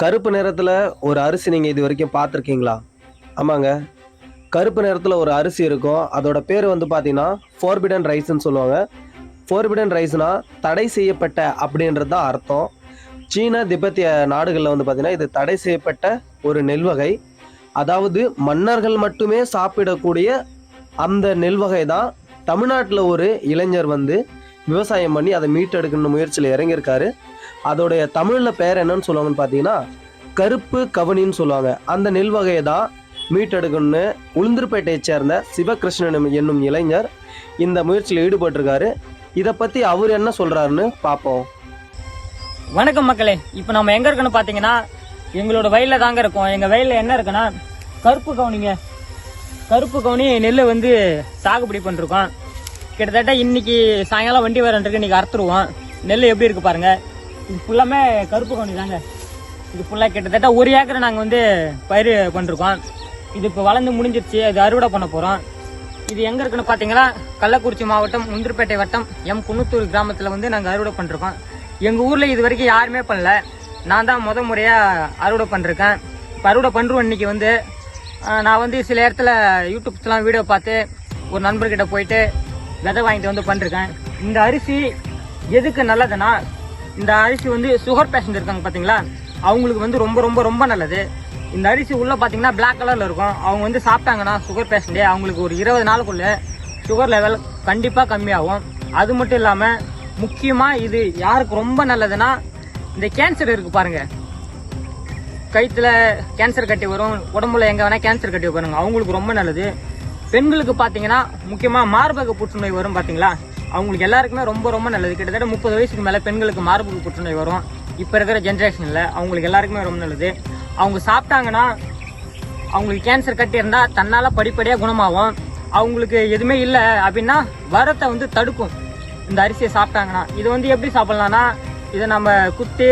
கருப்பு நிறத்தில் ஒரு அரிசி நீங்கள் இது வரைக்கும் பார்த்துருக்கீங்களா? ஆமாங்க. கருப்பு நிறத்தில் ஒரு அரிசி இருக்கும். அதோட பேர் வந்து பார்த்தீங்கன்னா ஃபோர்பிடன் ரைஸ்ன்னு சொல்லுவாங்க. ஃபோர்பிடன் ரைஸ்னால் தடை செய்யப்பட்ட அப்படின்றது தான் அர்த்தம். சீன திபெத்திய நாடுகளில் வந்து பார்த்தீங்கன்னா இது தடை செய்யப்பட்ட ஒரு நெல் வகை அதாவது மன்னர்கள் மட்டுமே சாப்பிடக்கூடிய அந்த நெல் வகை தான் தமிழ்நாட்டில் ஒரு இளைஞர் வந்து விவசாயம் பண்ணி அதை மீட்டெடுக்கணும் முயற்சியில் இறங்கியிருக்காரு. அதோடைய தமிழில் பேர் என்னன்னு சொல்லுவாங்கன்னு பார்த்தீங்கன்னா கருப்பு கவனின்னு சொல்லுவாங்க. அந்த நெல் வகையை தான் மீட்டெடுக்கணும்னு உளுந்தூர்பேட்டையை சேர்ந்த சிவகிருஷ்ணன் என்னும் இளைஞர் இந்த முயற்சியில் ஈடுபட்டிருக்காரு. இதை பற்றி அவர் என்ன சொல்கிறாருன்னு பார்ப்போம். வணக்கம் மக்களே. இப்போ நம்ம எங்கே இருக்குன்னு பார்த்தீங்கன்னா எங்களோட வயலில் தாங்க இருக்கோம். எங்கள் வயலில் என்ன இருக்குன்னா கருப்பு கவுனிங்க. கருப்பு கவுனி நெல் வந்து சாகுபடி பண்ணிருக்கோம். கிட்டத்தட்ட இன்னைக்கு சாயங்காலம் வண்டி வரன்றிருக்கு இன்னைக்கு அறுத்துருவோம். நெல் எப்படி இருக்கு பாருங்கள் இது ஃபுல்லாமே கருப்பு கவுனி தாங்க. இது ஃபுல்லாக கிட்டத்தட்ட ஒரு ஏக்கரை நாங்கள் வந்து பயிர் பண்ணிருக்கோம். இது இப்போ வளர்ந்து முடிஞ்சிருச்சு. அது அறுவடை பண்ண போகிறோம் இது எங்கே இருக்குன்னு பார்த்தீங்கன்னா கள்ளக்குறிச்சி மாவட்டம் முந்திரிப்பேட்டை வட்டம் எம் குன்னத்தூர் கிராமத்தில் வந்து நாங்கள் அறுவடை பண்ணிருக்கோம். எங்கள் ஊரில் இது வரைக்கும் யாருமே பண்ணல. நான் தான் முத முறையாக அறுவடை பண்ணிருக்கேன். இப்போ அறுவடை பண்ணுறோம் இன்னைக்கு வந்து. நான் வந்து சில இடத்துல யூடியூப்ஸ்லாம் வீடியோ பார்த்து ஒரு நண்பர்கிட்ட போயிட்டு விதை வாங்கிட்டு வந்து பண்ணிருக்கேன். இந்த அரிசி எதுக்கு நல்லதுன்னா இந்த அரிசி வந்து சுகர் பேஷண்ட் இருக்காங்க பார்த்தீங்களா அவங்களுக்கு வந்து ரொம்ப ரொம்ப ரொம்ப நல்லது. இந்த அரிசி உள்ள பார்த்தீங்கன்னா பிளாக் கலரில் இருக்கும். அவங்க வந்து சாப்பிட்டாங்கன்னா சுகர் பேஷண்ட்டே அவங்களுக்கு ஒரு இருபது நாளுக்குள்ள சுகர் லெவல் கண்டிப்பாக கம்மியாகும். அது மட்டும் இல்லாமல் முக்கியமாக இது யாருக்கு ரொம்ப நல்லதுன்னா இந்த கேன்சர் இருக்கு பாருங்க. கயிற்றில் கேன்சர் கட்டி வரும். உடம்புல எங்கே வேணால் கேன்சர் கட்டி வருங்க அவங்களுக்கு ரொம்ப நல்லது. பெண்களுக்கு பார்த்தீங்கன்னா முக்கியமாக மார்பக புற்றுநோய் வரும் பார்த்தீங்களா அவங்களுக்கு எல்லாருக்குமே ரொம்ப ரொம்ப நல்லது. கிட்டத்தட்ட முப்பது வயசுக்கு மேலே பெண்களுக்கு மார்பு புற்றுநோய் வரும். இப்போ இருக்கிற ஜென்ரேஷனில் அவங்களுக்கு எல்லாருக்குமே ரொம்ப நல்லது. அவங்க சாப்பிட்டாங்கன்னா அவங்களுக்கு கேன்சர் கட்டி தன்னால் படிப்படியாக குணமாகும். அவங்களுக்கு எதுவுமே இல்லை அப்படின்னா வரத்தை வந்து தடுக்கும். இந்த அரிசியை சாப்பிட்டாங்கன்னா. இது வந்து எப்படி சாப்பிட்லான்னா இதை நம்ம குத்தி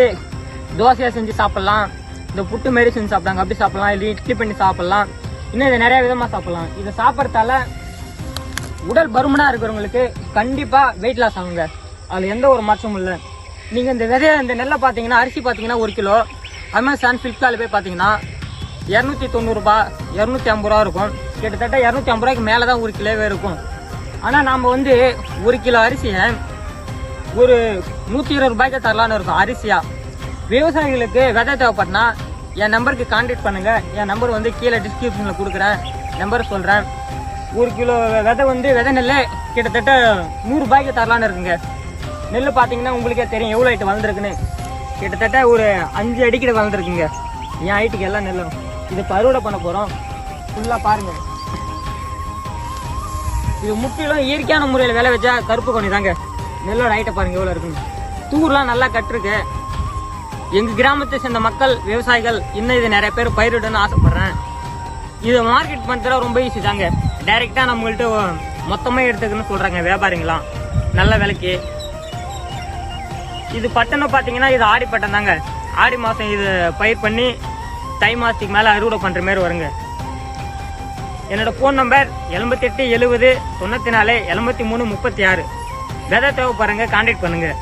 தோசையாக செஞ்சு சாப்பிட்லாம். இந்த புட்டு மாரி செஞ்சு சாப்பிட்டாங்க அப்படி சாப்பிட்லாம். இல்லை இட்லி பண்ணி சாப்பிட்லாம். இன்னும் இதை நிறைய விதமாக சாப்பிட்லாம். இதை சாப்பிட்றதால உடல் பருமனாக இருக்கிறவங்களுக்கு கண்டிப்பாக வெயிட் லாஸ் ஆகுங்க. அதில் எந்த ஒரு மாற்றமும் இல்லை. நீங்கள் இந்த விதைய இந்த நெல்லை பார்த்தீங்கன்னா அரிசி பார்த்தீங்கன்னா ஒரு கிலோ. அமேசான் ஃப்ளிப்கார்ட்டில் போய் பார்த்தீங்கன்னா இரநூத்தி தொண்ணூறுபா இரநூத்தி ஐம்பது ரூபா இருக்கும். கிட்டத்தட்ட இரநூத்தி ஐம்பது ரூபாய்க்கு மேலே தான் ஒரு கிலோவே இருக்கும். ஆனால் நாம் வந்து ஒரு கிலோ அரிசியை ஒரு நூற்றி இருபது ரூபாய்க்கு தரலான்னு இருக்கும் அரிசியாக விவசாயிகளுக்கு விதை தேவைப்பட்டனா என் நம்பருக்கு கான்டாக்ட் பண்ணுங்கள் என் நம்பர் வந்து கீழே டிஸ்கிரிப்ஷனில் கொடுக்குறேன். நம்பர் சொல்கிறேன் ஒரு கிலோ விதை வந்து விதை நெல் கிட்டத்தட்ட நூறு ரூபாய்க்கு தரலான்னு இருக்குங்க. நெல் பார்த்தீங்கன்னா உங்களுக்கே தெரியும் எவ்வளோ ஐட்டு வளர்ந்துருக்குன்னு. கிட்டத்தட்ட ஒரு அஞ்சு அடிக்கிட்ட வளர்ந்துருக்குங்க. என் ஹைட்டுக்கு எல்லாம் நெல்லும் இது பருவடை பண்ண போகிறோம் ஃபுல்லாக பாருங்க. இது முற்றிலும் இயற்கையான முறையில் விளை வச்சா கருப்பு கொனி தாங்க. நெல்லோட ஹைட்டை பாருங்க எவ்வளோ இருக்குன்னு. தூர்லாம் நல்லா கட்டிருக்கு. எங்கள் கிராமத்தை சேர்ந்த மக்கள் விவசாயிகள் இன்னும் இது நிறைய பேர் பயிரிடணும்னு ஆசைப்படுறேன். இதை மார்க்கெட் பண்ணுறது ரொம்ப ஈஸி தாங்க. டைரெக்டாக நம்மள்கிட்ட மொத்தமாக எடுத்துக்கணும்னு சொல்கிறாங்க வியாபாரிங்களாம் நல்ல விலைக்கு. இது பட்டணம் பார்த்தீங்கன்னா இது ஆடி பட்டம் தாங்க. ஆடி மாதம் இது பயிர் பண்ணி தை மாதத்துக்கு மேலே அறுவடை பண்ணுற மாதிரி வருங்க. என்னோட ஃபோன் நம்பர் எண்பத்தெட்டு எழுபது தொண்ணூற்றி நாலு எண்பத்தி மூணு முப்பத்தி ஆறு. விதை தேவைப்படுறங்க கான்டாக்ட் பண்ணுங்கள்